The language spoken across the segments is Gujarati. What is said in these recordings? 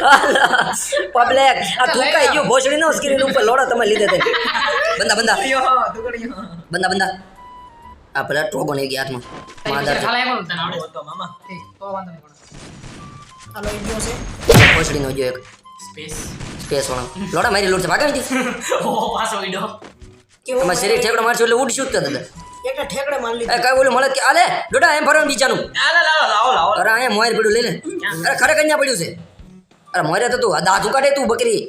પબ્લિક આ થૂકાઈ ગયું ભોસડી નો સ્ક્રીન ઉપર લોડા તમે લીધે તે. બંદા બંદા બંદા બંદા આ પેલા ટ્રોગો નહીં ગયા હાથમાં. માધર હાલે એમ તને આવડે. તો મામા. તો વાંધો નહીં પણ. હાલો ઈ ગયો છે. ભોસડી નો જો એક. સ્પેસ સ્પેસ વાળો. લોડા મારી લૂટ છે ભાગા નથી. ઓ પાછો ઈડો. કેવો તમારે શરીર ઠેકડો મારશો એટલે ઉડશું જ દાદા એકટા ઠેકડે માર એ કઈ બોલું મળે કે આલે ડોડા એમ ફરવાનું બીજાનું. લાવો લાવો લાવો લાવો. અરે અહીંયા મોયર પડ્યું લઈ લે અરે ખરેખર અહીંયા પડ્યું છે. અરે મોરે તો તું આ દાંત ઉકાડે તું બકરી.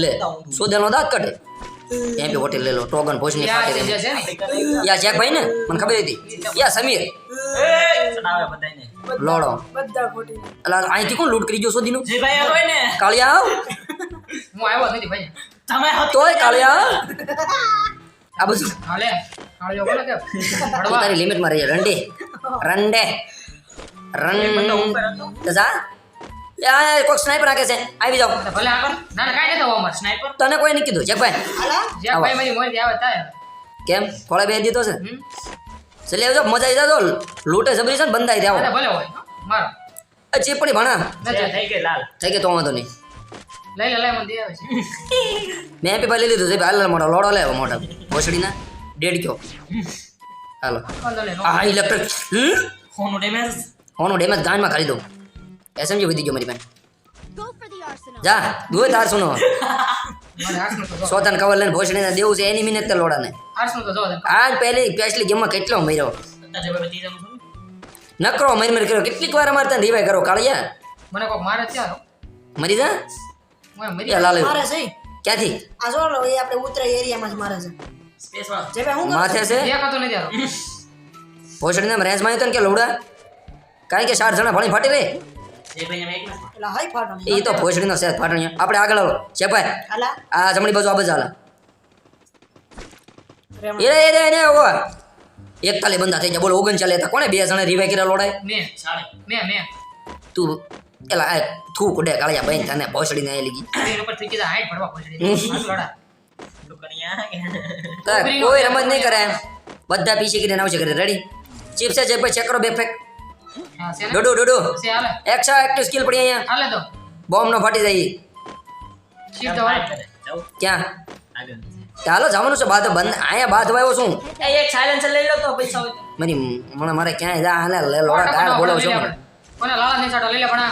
લે સોદેલનો દાંત કાઢે. એમ બી હોટેલ લેલો લો ટોગન ભોજની ને? યા ચેક ભાઈ ને? મને ખબર હતી. યા સમીર. લોડો બધા ખોટી અલા અહીંથી કોણ લૂટ કરી ગયો સોદીનું? જે ભાઈ આ ને. કાળિયા આવ. હું આવ્યો નથી ભાઈ. તમે તોય કાળિયા આ બધું. હાલે હાલે જો બોલે કે તું હળવા તારી રહી જા. રંડે. રંડે. રન ઉપર હતો. તો જા કોક સ્નાઈપર રાખે છે. આવી જાવ ભલે આગળ. ના ના કાંઈ નથી થવું સ્નાઈપર તને કોઈ નહીં કીધું હાલા? મારી આવે થાય કેમ? ખોળે બે દીધો છે? ચલે આવજો મજા આવી જાતો લૂટે જબરી છે ને બંધાઈ ભલે દેવો ભલે હોય મારો. એ ચીપડી ભણા. થઈ ગઈ લાલ. થઈ ગઈ તો વાંધો નહીં. લઈ લે લઈ મને દે આવે છે. મેં પે લઈ લીધું છે ભાઈ. હાલ મોટો લોડો લેવો મોટા ભોસડીના ડેડ કયો. હાલો. આ ઇલેક્ટ્રિક હમ? ડેમેજ હોનો ડેમેજ ગાનમાં કરી દઉં. એસએમજી વધી ગયો મારી પાસે. જા દોય તાર સુનો. તો. સોતન કવર લઈને ભોસડીને દેવું છે એની મિનિટ તે લોડાને. તો. આજ પહેલી પેસલી ગેમમાં કેટલો મર્યો? નકરો મર મર કર્યો. કેટલીક વાર અમારે ત્યાં રિવાય કરો કાળિયા મને કોક મારે ત્યાં મરી જા. મરી એ લાલ મારે છે. ક્યાંથી? આ જો લો એ આપણે ઉતરા એરિયામાં જ મારે છે. સ્પેસ વાળો. જે ભાઈ હું માથે છે? એક હતો નથી આવ્યો. ભોસડીના રેન્જમાં આવ્યો ને કે લોડા? કારણ કે ચાર જણા ભણી ફાટી રે ભાઈ એ તો ભોસડીનો શેર ફાટણીયો આપણે આગળ આવો છે ભાઈ? આ જમણી બાજુ આ બાજુ હાલા. એ રે એ રે રે ઓ. એકતાલી બંદા થઈ ગયા. બોલો ઓગણચાલી હતા. કોણે બે જણા રીવે કર્યા લોડાય મેં સાડે મેં મેં. તું એલા આ થૂ કુડે કાળિયા બહેન તને ભોસડીને એ લીધી કોઈ રમત નહીં કરે બધા પીસી કરીને આવશે કરે રેડી ચિપ્સ છે જે ચેક કરો બે ફેક ને ડોડો ડોડો. છે હાલે. એક્સ્ટ્રા એક્ટિવ સ્કિલ પડી અહીંયા. હાલે તો. બોમ્બ નો ફાટી જાય શિફ્ટ તો જાઉં ક્યાં? આગળ કે જવાનું છે બાદ બંધ. અહીંયા બાદ વાયો શું એ એક સાયલેન્સર લઈ લો તો પૈસા હોય મારી મને મારે ક્યાંય જા હાલે લે લોડા ગાળ બોલાવ છો. કોને લાલા નહીં સાટો લઈ લે પણ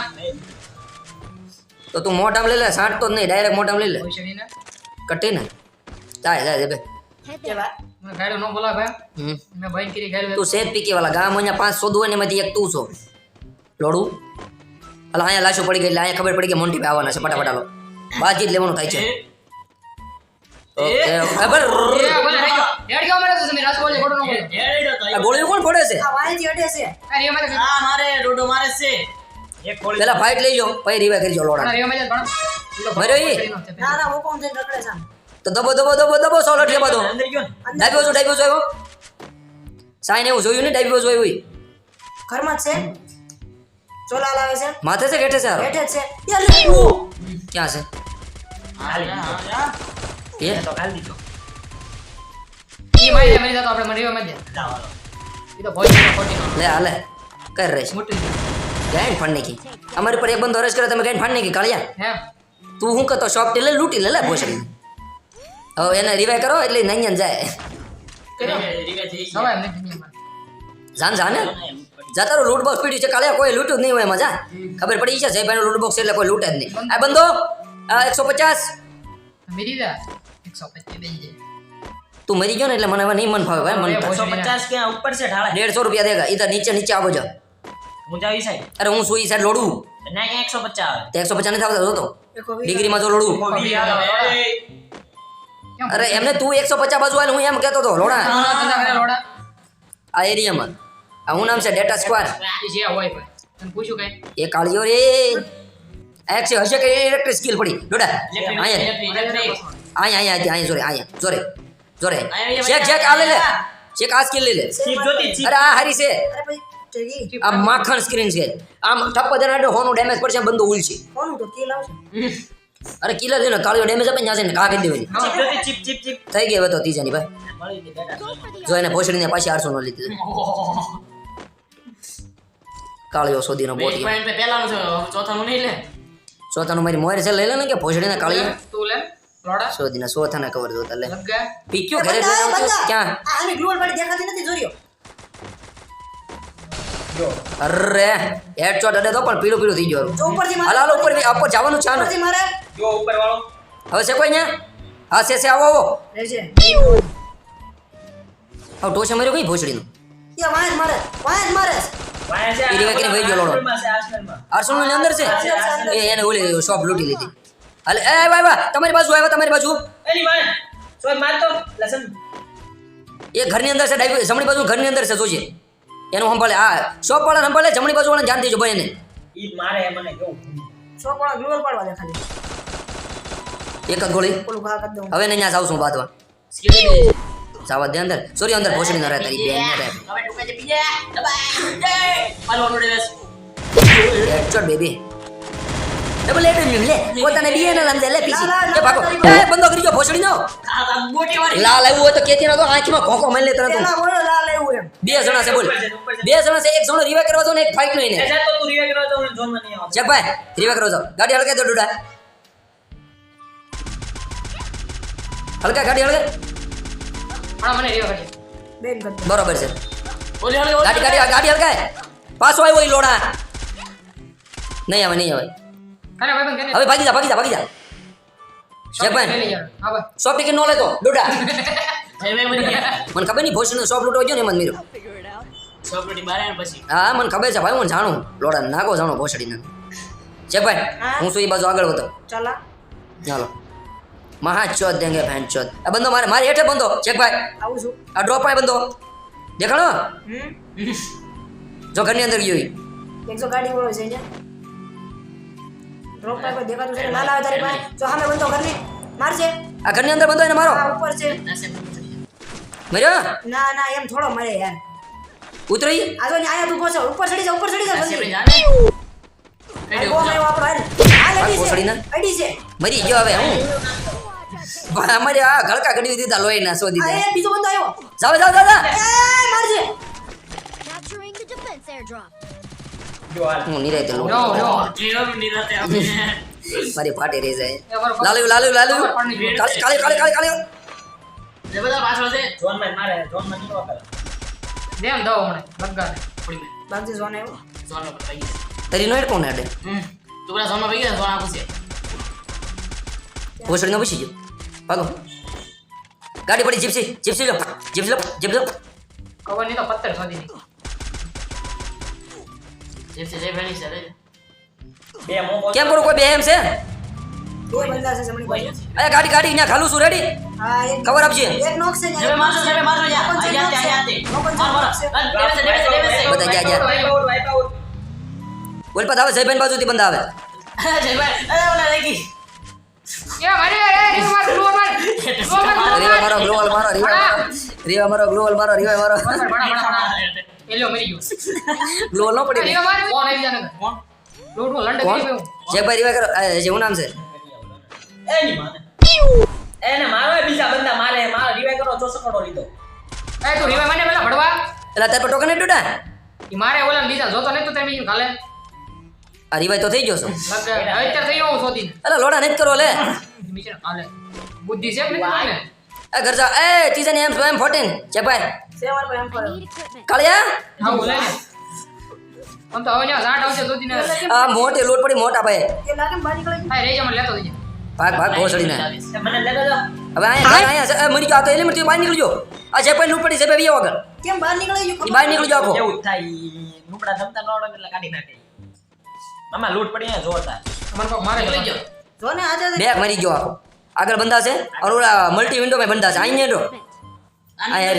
તો તું મોટામાં લઈ લે સાંટતો જ નહીં ડાયરેક્ટ મોટામાં લઈ લે. કટી ને? જાય જાય બે. તું સેજ પીકી વાળા ગામ અહીંયા પાંચ સો દુઆ ને એમાંથી એક તું છો. લોડું? અલા અહીંયા લાશો પડી ગઈ એટલે અહીંયા ખબર પડી કે મોન્ટી ભાઈ આવવાના છે ફટાફટ હાલો. બાજી જ લેવાનું થાય છે. ઓકે ખબર ગોળીઓ કોણ ફોડે છે? પેલા ફાઇટ લઈ જાઓ પછી રીવાઈ કરી જાઓ લોડા. મર્યો ઈ? ના ના હું કોણ છે આમ. તો દબો દબો દબો દબો સો લઠિયા બધો. ડાઈબ્યો ગયો ને. ડાબી બાજુ ડાબી બાજુ આવ્યો. સાઈન એવું જોયું ને ડાબી બાજુ આવ્યું. ઘરમાં છે? ચોલાલ આવે છે? માથે છે કેઠે છે હારો. બેઠે છે. ક્યાં છે? એ? એ તો કાલ દીધો. ઈ મારી મરી જતો આપણે મરી માં જ ઈ તો ખોટીનો લે હાલે. કર રહે છે. મોટી ગાયન ફાડ નાખી? અમારી પર એક બંધ અરજ કરે તમે ગાયન ફાડ નાખી? કાળિયા. હે? તું હું કરતો? શોપ લે લૂંટી લે લે ભોસડી. હવે એને રિવાય કરો એટલે નૈયન જાય. જાન જાને ગયો. ને એમ પડી. જતા લૂટ બોક્સ પીડ્યું છે. કાલે કોઈ લૂંટ્યું જ નહીં હોય મજા ખબર પડી છે જયભાઈ લૂટ બોક્સ એટલે કોઈ લૂંટે જ નહીં. આ બંધો? એકસો પચાસ? મરી ગયા? એકસો પચીસ તું મરી ગયો ને એટલે મને નહીં મન ફાવે ભાઈ મન એકસો પચાસ ક્યાં? ઉપર છે ઢાળા. દેડસો રૂપિયા દેગા. ઈધર નીચે નીચે આવો જા હું જાવ સાઈડ અરે હું સુઈ સાઈડ લોડું. ના એકસો પચાસ તે એકસો પચાસ નથી આવતા વીઘા. ડિગ્રીમાં જો લોડું. અરે એમને તું એકસો પચાસ બાજુ આવીને હું એમ કહેતો હતો લોડા. આ એરિયામાં. આ હું નામ છે? ડેટા સ્ક્વાર ઈ જે હોય ભાઈ તને પૂછ્યું કઈ? એ કાળિયો રે. આ છે હશે કે ઇલેક્ટ્રિક સ્કિલ પડી? ડોડા અહીંયા. અહીંયા અહીંયા અહીંયા જોરે અહીંયા જોરે જોરે ચેક ચેક આ લે લે. ચેક આ સ્કિલ લઈ લે. ચીપ જોતી ચીપ અરે આ હારી છે. અરે ભાઈ ટેગી આ માખણ સ્ક્રીન છે. આમ ઠપ્પ દેના હોનું ડેમેજ પડશે બંદો ઉલશે હોનું તો કિલ આવશે. અરે કિલર છે ને કાળિયો ડેમેજ આપે ને ત્યાં છે ને કા કરી દેવાની. ચીપ ચીપ ચીપ ચીપ થઈ ગઈ હવે તો ત્રીજાની ભાઈ. જો એને ભોસડીને પાછી આઠસો નો લીધી. કાળિયો સોદીનો બોટ પહેલાનું છે ચોથાનું નહીં લે. ચોથાનું મારી મોર છે લઈ લે ને કે ભોસડીને કાળી તું લે લોડા સોદીના ચોથાના કવર જોતા લે. લગ ગયા પીક્યો ઘરે. ક્યાં? આની ગ્લોબલ પાડી દેખાતી નથી જોર્યો અરે હેડશોટ અડે તો પણ પીળું પીળું થઈ ગયું ઉપરથી હાલ હાલ ઉપર ઉપર જવાનું છે. ઉપરથી મારે. જો ઉપર વાળો હવે છે કોઈ અહીંયા? હા છે છે આવો આવો. રહેજે હવે ટોસે માર્યો કઈ ભોસડીનું? નું વાય મારે વાય મારે. વાયા છે એ રીવા કરીને વહી ગયો લોડો. આર્સેનલમાં છે આર્સેનલમાં. આર્સેનલની અંદર છે? એ એને ઓલી શોપ લૂટી લીધી. હાલે એ ભાઈ ભાઈ તમારી બાજુ આવ્યા તમારી બાજુ. એની માને સોય માર તો. લસન એ ઘરની અંદર છે જમણી બાજુ ઘરની અંદર છે જોજે. એનું સંભાળે આ શોપ વાળા સંભાળે જમણી બાજુ વાળા ધ્યાન દેજો ભાઈ એને ઈ મારે મને કેવું પણ ગ્લોબલ પાડવા દે ખાલી. એક જ ગોળી. ઓલું ઘા દઉં. હવે નહીં જાઉં છું બાદવા જાવા દે અંદર. સોરી અંદર ભોસડી ન રહે તારી બેન ને રહે. Headshot baby. ડબલ એડ લે. પોતાને બીએનએલ અંદર લે પીસી. એ ભાગો. એ બંધો કરી જો ભોસડી નો લાલ આવ્યું હોય તો કેતી ન તો આંખમાં ખોખો મારી લે તરત લાલ બે જણા છે બોલ. બે જણા છે એક જણો રીવે કરવા દો ને એક ફાઇટ નો એને એ જા તો તું રિવે કરવા તો હું ઝોનમાં નહીં આવતો જગ ભાઈ રીવે કરો છો ગાડી હળકે તો ડુડા. હળકા ગાડી હળકે હમણાં મને રેવા કરજે બેન કરી દઉં. બરોબર છે. ગાડી ગાડી ગાડી હળકાય પાછો આવ્યો ઈ લોડા. નહીં આવે નહીં આવે. ખાને ભાઈ બંધ હવે ભાગી જા ભાગી જા ભાગી જા. જગ ભાઈ. હા ભાઈ. શોપ ટિકિટ નો લેતો ડુડા. જયભાઈ બની ગયા મને ખબર નહીં ભોસડીનો શોપ લૂંટવા ગયો ને એમાં મીરો હા મને ખબર છે ભાઈ હું જાણું. લોડા નાખો જાણો ભોસડીને. છે ભાઈ હું. શું એ બાજુ આગળ વધો. ચાલા. ચાલો. મહા ચોથ દેંગે ફેન ચોથ. આ બંધો મારે મારી હેઠે બંધો. ચેક ભાઈ. આવું છું. આ ડ્રોપ આય બંધો. દેખાણો? જો ઘરની અંદર ગયો એક જો ગાડી વાળો છે ડ્રોપ આય કોઈ દેખાતું છે લાલ આવે તારી પાસે? જો હામે બંધો ઘરની. મારજે. આ ઘરની અંદર બંધો એને મારો. ઉપર છે. મર્યો ના? ના એમ થોડો મરે યાર ઉતરી. આ જો ને આયા તું પહોંચો ઉપર ચડી જા ઉપર ચડી જા જલ્દી. મરી ગયો હવે હું? અમારે આ ગળકા ગડી દીધા લોહી ના શોધી આ દે એ બીજો બંધો આવ્યો. જાવ જાવ. મારજે. હાલ. હું નિરાયતે લોટ નો નો મારી ફાટી રહી જાય. લાલુ લાલુ લાલુ. કાલે કાલે કાલે ભેટ. કાળી બધા કાળી છે જોન ઝોનમાં મારે ઝોનમાં નહીં વાપરે દેમ દો હમણાં લગાડે બાગજી જોને આવ્યો તારી નો કોણ હેડે ભોસડી નો પૂછી ગયો. ગાડી પડી જીપસી જીપસી લો. જીપસી લો જીપ લો. ખબર નહીં તો પત્તર શોધી છે બે મોકો કેમ કરું કોઈ બે એમ છે? કોઈ બંદા છે બાજુ. અરે ગાડી ગાડી અહીંયા ખાલું છું રેડી ખબર આઉટ. બોલ પાછા આવે જયભાઈ બાજુથી બંધ આવે એ મારી એ રીવ માર ગ્લો માર ગ્લો માર રીવા મારો ગ્લોવલ મારો રીવા મારો રીવા મારો ગ્લોવલ મારો રીવા મારો બરાબર બરાબર બરાબર એલ્યો મરી ગયો ગ્લોવલ નો પડી રીવ માર કોણ આવી જાને કોણ લોટ લંડે કોણ કરી જેવું નામ છે એની મારો બીજા બંદા મારે મારો રિવાઈ કરો ચોસો કરોડો લીધો. એ તું રિવાઈ મને પેલા ભડવા. એટલે તાર પર ટોકન નહીં ઈ મારે ઓલા બીજા જોતો નહીં તો તે બીજું ખાલે આ રિવાઈ તો થઈ ગયો છો. અત્યારે થઈ ગયો હું શોધીને. અલા લોડા નથી કરો લે. મિશન ખાલે બુદ્ધિ છે ને તને એ ઘર જા. એ તીજન એમ એમ 14 જયભાઈ છે અમારા પાસે એમ પર. કાળિયા? હા બોલે ને. આમ તો હવે આવશે શોધીને. આ મોટી લોટ પડી મોટા ભાઈ. એ લાગે ને નીકળી ગયું. હા રેજ મને લેતો જજે. ભાગ ભાગ જાઓ. હવે અહીંયા અહીંયા છે. મરી ગયો આ તો એની મરથી બહાર નીકળી ગયો આ જયભાઈ લૂટ પડી જયભાઈ વિયા વગર. કેમ બહાર નીકળી ગયું બહાર નીકળી ગયો આખો. એવું થાય લૂપડા જમતા ન એટલે કાઢી નાખે મામા લૂટ પડી અહીંયા જોરદાર. મને કોક મારે ગયો જો ને આજે બેગ મરી ગયો આખો. આગળ બંધા છે અને ઓલા મલ્ટી વિન્ડો માં બંધા છે અહીંયા જો. આ યાર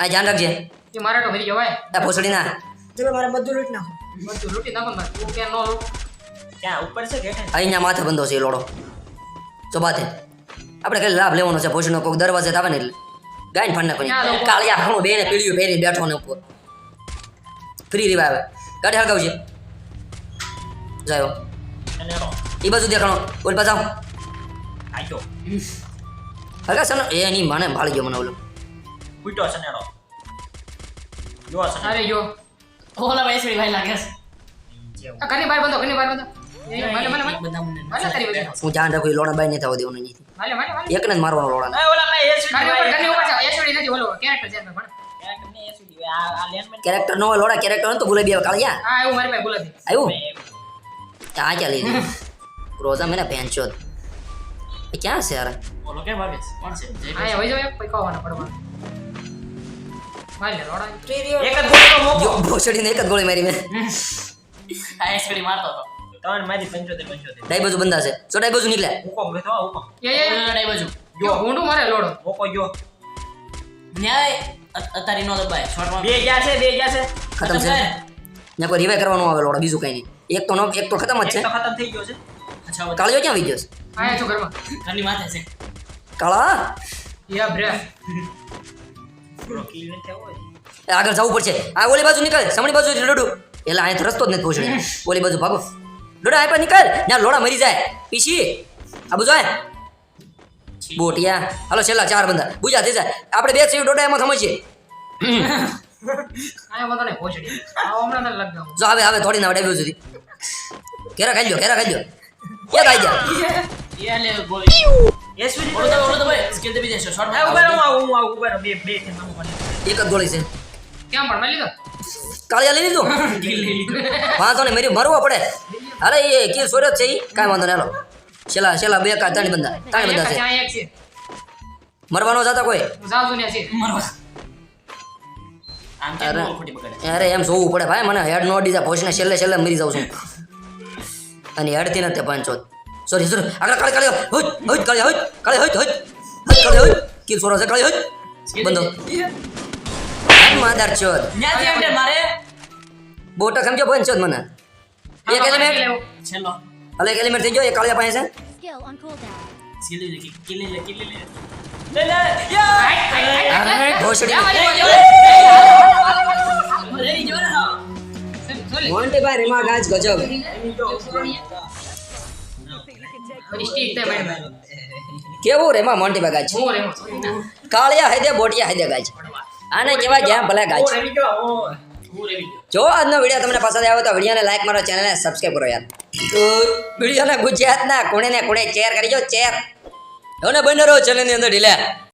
આ ધ્યાન રાખજે. કે મારે તો મરી ગયો ભાઈ આ ભોસડી ના જો મારે બધું લૂંટ નાખો. બધું લૂંટી નાખો તું કે નો લૂંટ. ક્યાં? ઉપર છે કે અહીંયા માથે બંધો છે લોડો. તો બાતે આપણે કઈ લાભ લેવાનો છે ભોજનો કોઈક દરવાજે આવે ને એટલે. ગાયન ફાડ નાખવાની કાળિયા હમો બેને પીળ્યું પહેરી બેઠો ને ઉપર. ફ્રી રીવા આવે. ગાડી હળગાવજે. જાયો એ બાજુ દેખાણો. ઓલ પાછા આખ્યો હળગા સનો એ ની માને ભાળી ગયો મને ઓલો. ફૂટ્યો સનેડો જો સનેડો અરે જો. ઓલા ભાઈ શ્રી ભાઈ લાગે આ ઘરની બહાર બંધો ઘરની બહાર બંધો. હું ધ્યાન રાખું લોડા બાઈ નહીં થવા દેવાનું માલે એકને જ મારવાનો લોડા કેરેક્ટર નો લોડા કેરેક્ટર તો ભૂલાઈ બે કાળિયા હા મારી પાસે બોલાતી આવ્યું? ક્યાં લઈ રોઝા મેને પેન્ચો એ ક્યાં છે યાર? કેમ કોણ જય મારી લોડા. જ એક જ ગોળી મારી મેં. આ એસકડી મારતો હતો. ત્રણ મારી પંચોતેર પંચોતેર. ડાઈ બાજુ બંધા છે જો ડાઈ બાજુ નીકળે હુકમ મેં તો હુકમ એ એ ડાઈ બાજુ. જો. ઊંડું મારે લોડો. મોકો જો. ન્યાય અત્યારે નો દબાય. શોર્ટમાં બે ગયા છે બે ગયા છે. ખતમ છે ને કોઈ રિવાઈ કરવાનું આવે લોડ બીજું કઈ નહીં. એક તો નો એક તો ખતમ જ એક છે તો ખતમ થઈ ગયો છે. અચ્છા કાળિયો ક્યાં આવી ગયો છે આયા છો ઘરમાં. ઘરની માથે છે. કાળા? યા બ્રે. આગળ જવું પડશે. આ ઓલી બાજુ નીકળ. સમણી બાજુ ડોડું. એટલે અહીંયા રસ્તો જ નથી ભોસડી ઓલી બાજુ ભાગો. ડોડા આપ્યા નીકળ. ત્યાં લોડા મરી જાય. પીછી. આ આય. બોટિયા. હાલો છેલ્લા ચાર બંદા બુજા થઈ જાય. આપણે બે સીવ ડોડા એમાં સમજીએ બંધો પહોંચડી જો હવે હવે થોડી ના ડાબ્યું સુધી. ઘેરા ખાઈ લો કેરા ખાઈ લો યાદ આવી એ લે ગોળી. SUV ઓલો દબાય ઓલો દબાય સ્કિલ દબી દેશો એ ઊભા રહો, હું આવું, ઊભા રહો. બે બે છે મામું મને. એક જ ગોળી છે. કેમ પણ મેં લીધો કાળિયા લઈ લીધું? વાંધો નહીં મેરી મરવો પડે. અરે એ કિલ સુરત છે એ કાંઈ વાંધો નહીં હાલો. છેલ્લા છેલ્લા બે કા ત્રણ બંદા ત્રણ બંદા છે. મરવાનો જતા કોઈ? અરે. એમ જોવું પડે ભાઈ મને હેડ નો દીધા ભોસને છેલ્લે છેલ્લે મરી જાઉં છું. અને હેડથી નથી પાંચો સોરી સોરી આગળ કાળે કાળે હોય હોય કાળે હોય કાળે હોય હોય કાળે હોય કિલ સોરો છે કાળે હોય બંધો. માદાર ચોર ન્યાથી મારે. બોટો સમજો બંધ છો મને એક એલિમેન્ટ છેલ્લો અલે એક એલિમેન્ટ થઈ ગયો એક કાળિયા પાસે છે. સ્કિલ લે કિલ લે કિલ લે લે, લે, યા! અરે ઘોસડી રેડી જો ને મોન્ટી ભાઈ રેમા ગાજ ગજબ કેવું રેમા મોન્ટી ભાઈ ગાજ કાળિયા હૈદે બોટિયા હૈદે ગાજ આને કેવા ગયા ભલે ગાજ જો આજનો વીડિયો તમને પસંદ આવ્યો તો વિડીયોને લાઈક મારો ચેનલને સબસ્ક્રાઈબ કરો યાર. તો વિડીયોને ગુજરાતના કોણે ને કોણે શેર દો શેર અને બને રહો ચેનલની અંદર, ઢીલા.